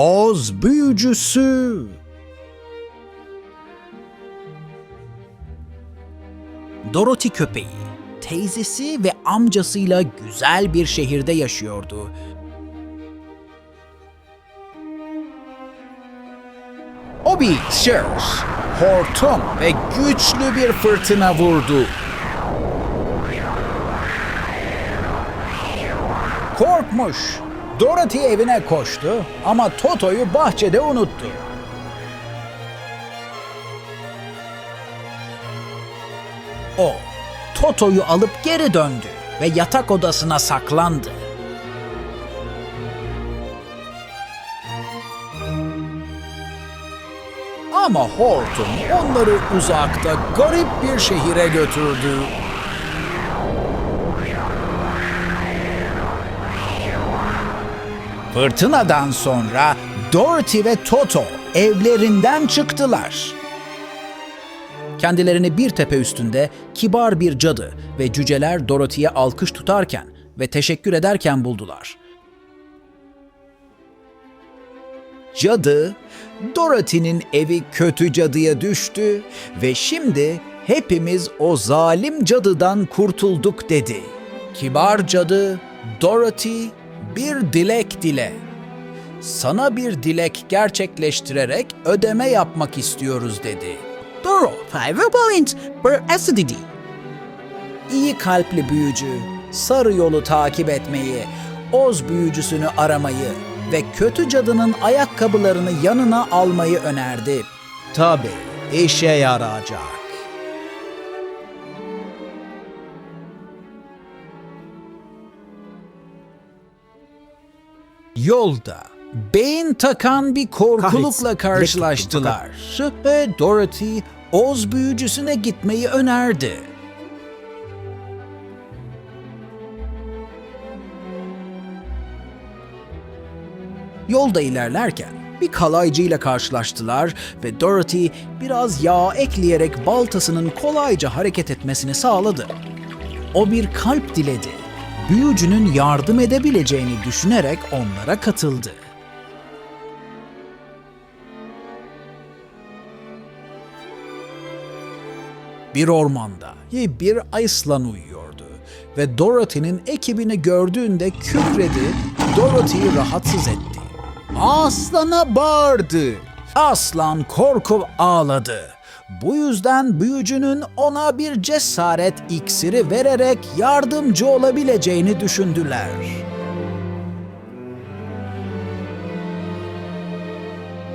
Oz büyücüsü. Dorothy köpeği, teyzesi ve amcasıyla güzel bir şehirde yaşıyordu. O bir şers, hortum ve güçlü bir fırtına vurdu. Korkmuş. Dorothy evine koştu ama Toto'yu bahçede unuttu. O, Toto'yu alıp geri döndü ve yatak odasına saklandı. Ama Horton onları uzakta garip bir şehire götürdü. Fırtınadan sonra Dorothy ve Toto evlerinden çıktılar. Kendilerini bir tepe üstünde kibar bir cadı ve cüceler Dorothy'ye alkış tutarken ve teşekkür ederken buldular. Cadı, Dorothy'nin evi kötü cadıya düştü ve şimdi hepimiz o zalim cadıdan kurtulduk dedi. Kibar cadı, Dorothy bir dilek dile. Sana bir dilek gerçekleştirerek ödeme yapmak istiyoruz dedi. Doğru, five points per acidity. İyi kalpli büyücü, sarı yolu takip etmeyi, Oz büyücüsünü aramayı ve kötü cadının ayakkabılarını yanına almayı önerdi. Tabii, işe yarayacak. Yolda beyin takan bir korkulukla karşılaştılar. Ve Dorothy Oz büyücüsüne gitmeyi önerdi. Yolda ilerlerken bir kalaycıyla karşılaştılar ve Dorothy biraz yağ ekleyerek baltasının kolayca hareket etmesini sağladı. O bir kalp diledi. Büyücünün yardım edebileceğini düşünerek onlara katıldı. Bir ormanda bir aslan uyuyordu ve Dorothy'nin ekibini gördüğünde kükredi, Dorothy'yi rahatsız etti. Aslana bağırdı. Aslan korkup ağladı. Bu yüzden büyücünün ona bir cesaret iksiri vererek yardımcı olabileceğini düşündüler.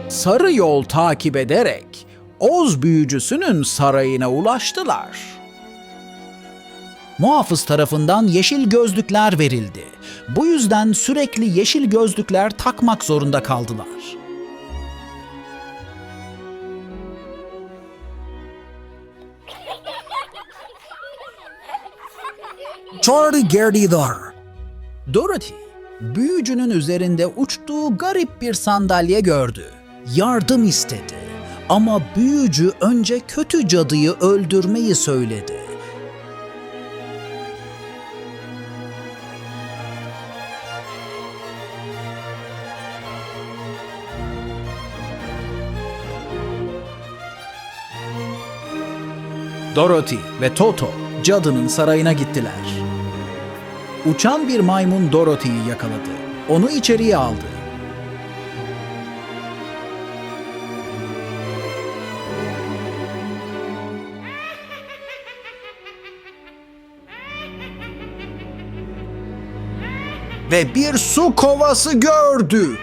Sarı yol takip ederek Oz büyücüsünün sarayına ulaştılar. Muhafız tarafından yeşil gözlükler verildi. Bu yüzden sürekli yeşil gözlükler takmak zorunda kaldılar. Charlie Gerdy'dar. Dorothy, büyücünün üzerinde uçtuğu garip bir sandalye gördü. Yardım istedi. Ama büyücü önce kötü cadıyı öldürmeyi söyledi. Dorothy ve Toto cadının sarayına gittiler. Uçan bir maymun Dorothy'yi yakaladı. Onu içeriye aldı. Ve bir su kovası gördü.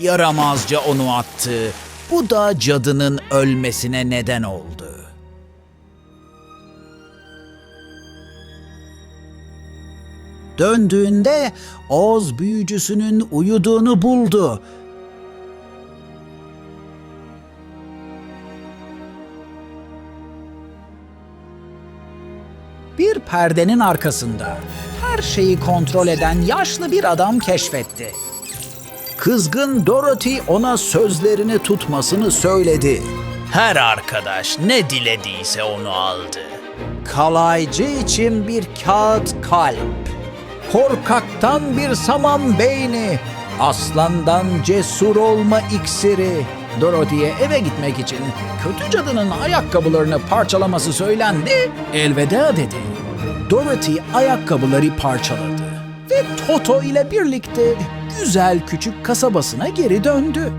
Yaramazca onu attı. Bu da cadının ölmesine neden oldu. Döndüğünde Oz büyücüsünün uyuduğunu buldu. Bir perdenin arkasında her şeyi kontrol eden yaşlı bir adam keşfetti. Kızgın Dorothy ona sözlerini tutmasını söyledi. Her arkadaş ne dilediyse onu aldı. Kalaycı için bir kağıt kalp. Korkaktan bir saman beyni, aslandan cesur olma iksiri. Dorothy'ye eve gitmek için kötü cadının ayakkabılarını parçalaması söylendi, elveda dedi. Dorothy ayakkabıları parçaladı ve Toto ile birlikte güzel küçük kasabasına geri döndü.